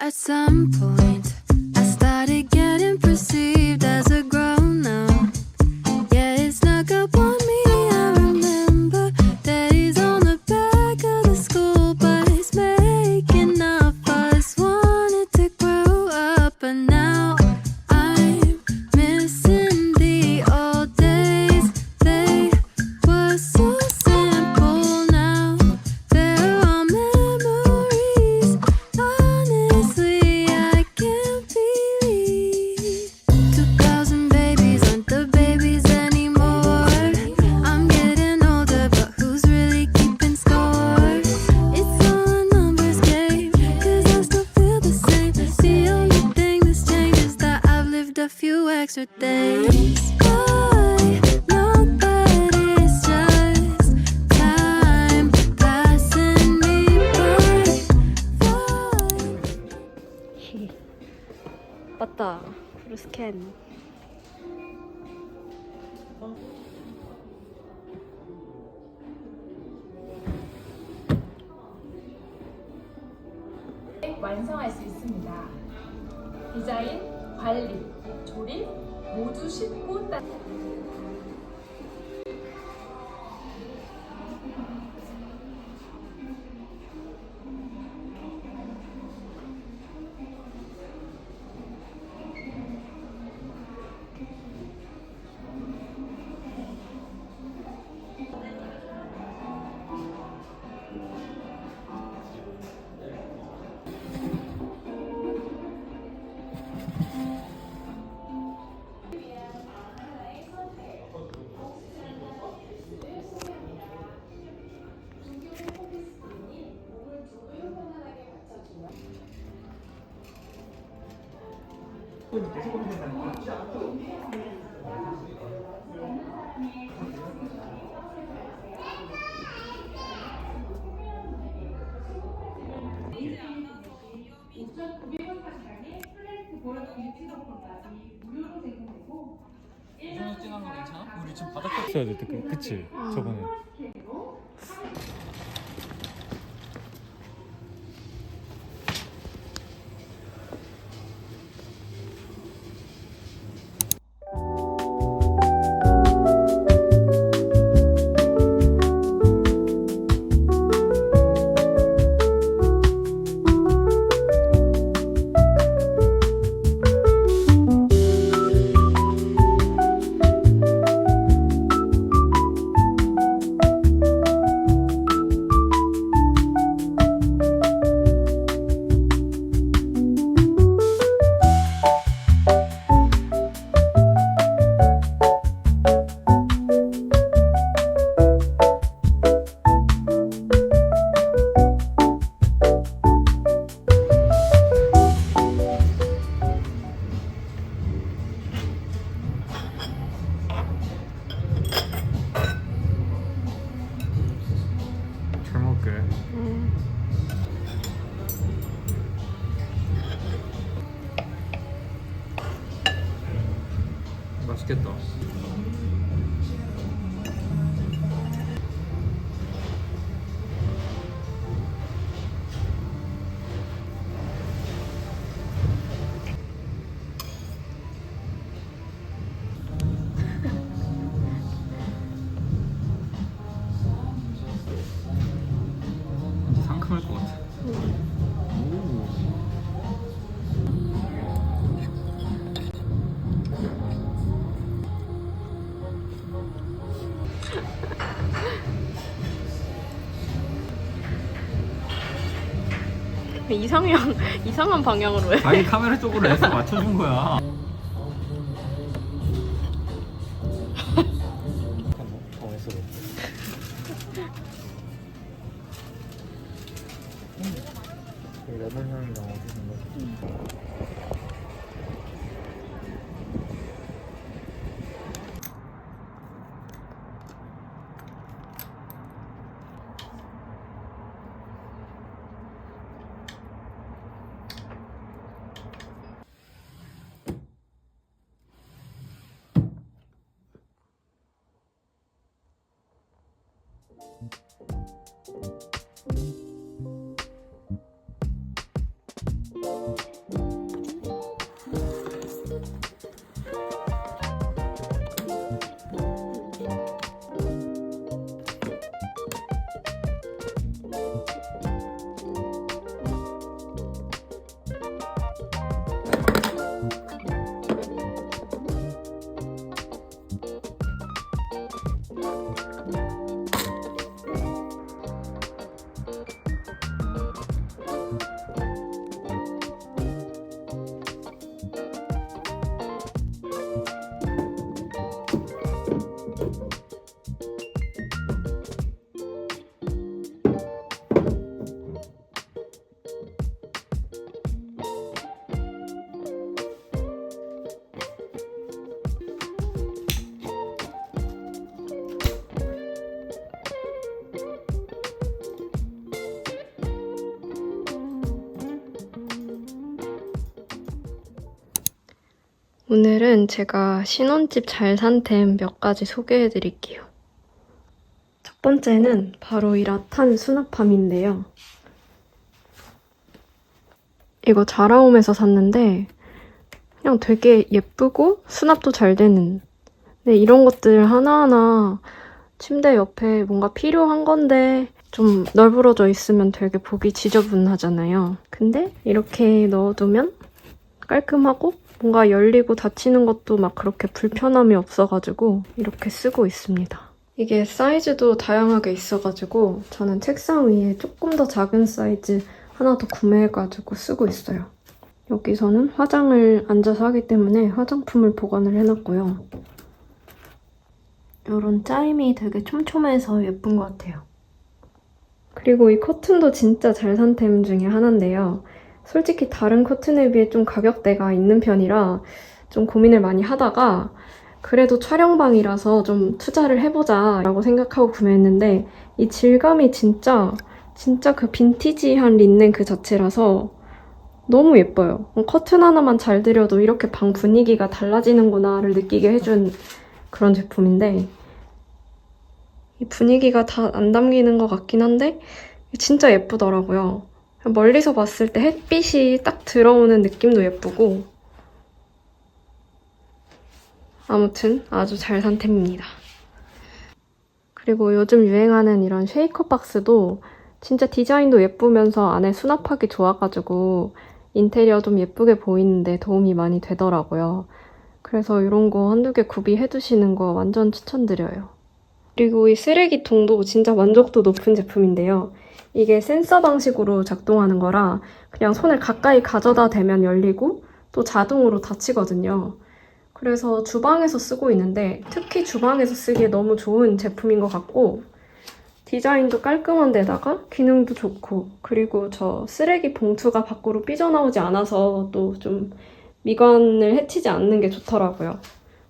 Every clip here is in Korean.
At some point, I started getting perceived 맞다. 브루 스캔. 완성할 수 있습니다. 디자인, 관리, 조립 모두 쉽고 딱 이정도 진한 거 괜찮아? 우리 지금 바닥 써야 돼, 그, 그치? 저번에. 이상형 이상한 방향으로 해. 자기 카메라 쪽으로 해서 맞춰준 거야. Bye. 오늘은 제가 신혼집 잘 산템 몇 가지 소개해 드릴게요. 첫 번째는 바로 이 라탄 수납함인데요. 이거 자라움에서 샀는데 그냥 되게 예쁘고 수납도 잘 되는 근데 이런 것들 하나하나 침대 옆에 뭔가 필요한 건데 좀 널브러져 있으면 되게 보기 지저분하잖아요. 근데 이렇게 넣어두면 깔끔하고 뭔가 열리고 닫히는 것도 막 그렇게 불편함이 없어가지고 이렇게 쓰고 있습니다. 이게 사이즈도 다양하게 있어가지고 저는 책상 위에 조금 더 작은 사이즈 하나 더 구매해가지고 쓰고 있어요. 여기서는 화장을 앉아서 하기 때문에 화장품을 보관을 해놨고요. 이런 짜임이 되게 촘촘해서 예쁜 것 같아요. 그리고 이 커튼도 진짜 잘 산 템 중에 하나인데요. 솔직히 다른 커튼에 비해 좀 가격대가 있는 편이라 좀 고민을 많이 하다가 그래도 촬영방이라서 좀 투자를 해보자 라고 생각하고 구매했는데 이 질감이 진짜 진짜 그 빈티지한 린넨 그 자체라서 너무 예뻐요. 커튼 하나만 잘 들여도 이렇게 방 분위기가 달라지는구나를 느끼게 해준 그런 제품인데 이 분위기가 다 안 담기는 것 같긴 한데 진짜 예쁘더라고요. 멀리서 봤을 때 햇빛이 딱 들어오는 느낌도 예쁘고 아무튼 아주 잘 산 템입니다. 그리고 요즘 유행하는 이런 쉐이커 박스도 진짜 디자인도 예쁘면서 안에 수납하기 좋아가지고 인테리어 좀 예쁘게 보이는데 도움이 많이 되더라고요. 그래서 이런 거 한두 개 구비해 두시는 거 완전 추천드려요. 그리고 이 쓰레기통도 진짜 만족도 높은 제품인데요. 이게 센서 방식으로 작동하는 거라 그냥 손을 가까이 가져다 대면 열리고 또 자동으로 닫히거든요. 그래서 주방에서 쓰고 있는데 특히 주방에서 쓰기에 너무 좋은 제품인 것 같고 디자인도 깔끔한 데다가 기능도 좋고 그리고 저 쓰레기 봉투가 밖으로 삐져나오지 않아서 또 좀 미관을 해치지 않는 게 좋더라고요.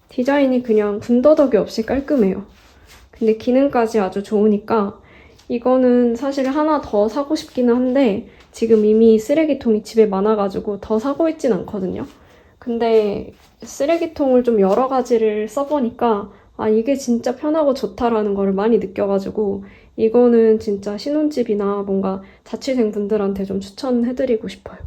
디자인이 그냥 군더더기 없이 깔끔해요. 근데 기능까지 아주 좋으니까 이거는 사실 하나 더 사고 싶기는 한데 지금 이미 쓰레기통이 집에 많아가지고 더 사고 있진 않거든요. 근데 쓰레기통을 좀 여러 가지를 써보니까 아 이게 진짜 편하고 좋다라는 걸 많이 느껴가지고 이거는 진짜 신혼집이나 뭔가 자취생 분들한테 좀 추천해드리고 싶어요.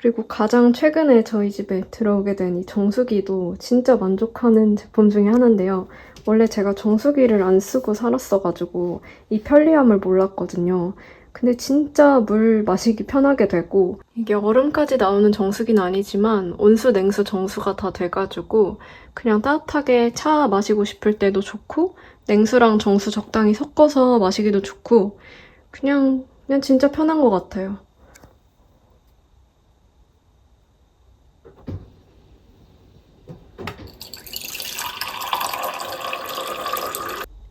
그리고 가장 최근에 저희 집에 들어오게 된 이 정수기도 진짜 만족하는 제품 중에 하나인데요. 원래 제가 정수기를 안 쓰고 살았어가지고 이 편리함을 몰랐거든요. 근데 진짜 물 마시기 편하게 되고 이게 얼음까지 나오는 정수기는 아니지만 온수, 냉수, 정수가 다 돼가지고 그냥 따뜻하게 차 마시고 싶을 때도 좋고 냉수랑 정수 적당히 섞어서 마시기도 좋고 그냥 그냥 진짜 편한 것 같아요.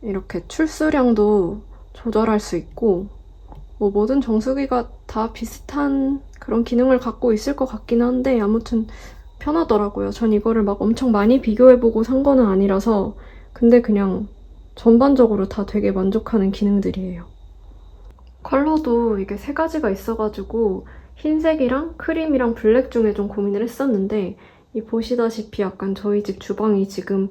이렇게 출수량도 조절할 수 있고 뭐 모든 정수기가 다 비슷한 그런 기능을 갖고 있을 것 같긴 한데 아무튼 편하더라고요. 전 이거를 막 엄청 많이 비교해보고 산 거는 아니라서 근데 그냥 전반적으로 다 되게 만족하는 기능들이에요. 컬러도 이게 세 가지가 있어가지고 흰색이랑 크림이랑 블랙 중에 좀 고민을 했었는데 이 보시다시피 약간 저희 집 주방이 지금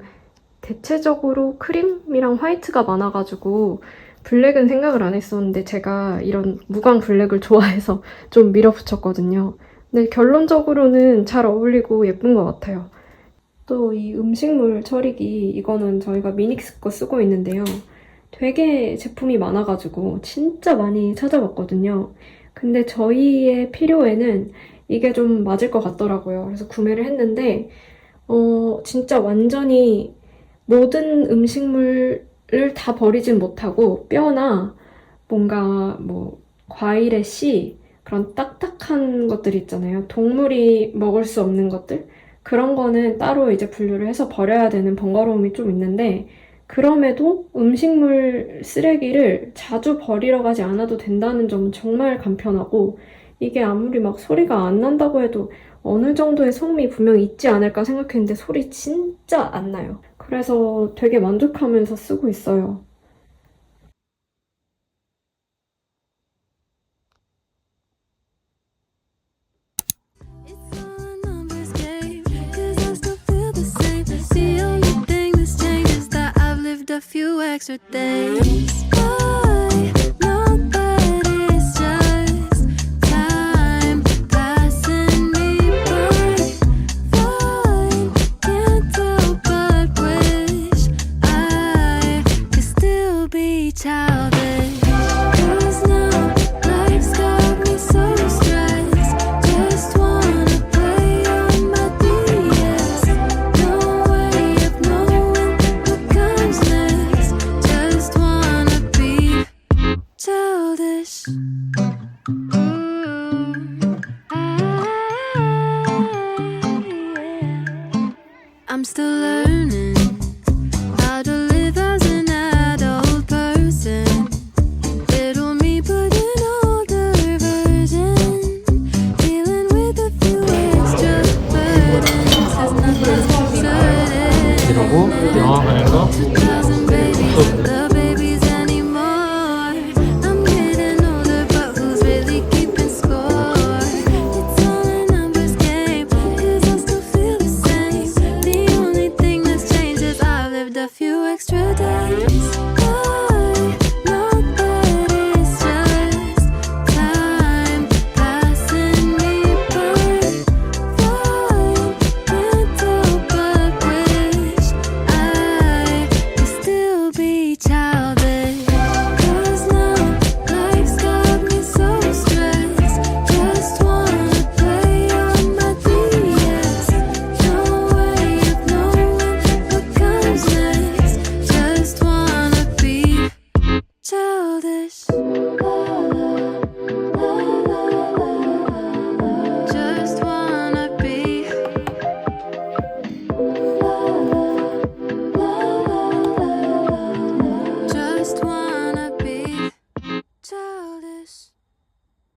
대체적으로 크림이랑 화이트가 많아가지고 블랙은 생각을 안 했었는데 제가 이런 무광 블랙을 좋아해서 좀 밀어붙였거든요. 근데 결론적으로는 잘 어울리고 예쁜 것 같아요. 또 이 음식물 처리기 이거는 저희가 미닉스 거 쓰고 있는데요. 되게 제품이 많아가지고 진짜 많이 찾아봤거든요. 근데 저희의 필요에는 이게 좀 맞을 것 같더라고요. 그래서 구매를 했는데 어 진짜 완전히 모든 음식물을 다 버리진 못하고 뼈나 뭔가 뭐 과일의 씨 그런 딱딱한 것들 있잖아요. 동물이 먹을 수 없는 것들 그런 거는 따로 이제 분류를 해서 버려야 되는 번거로움이 좀 있는데 그럼에도 음식물 쓰레기를 자주 버리러 가지 않아도 된다는 점은 정말 간편하고 이게 아무리 막 소리가 안 난다고 해도 어느 정도의 소음이 분명 있지 않을까 생각했는데 소리 진짜 안 나요. 그래서 되게 만족하면서 쓰고 있어요. a few extra days.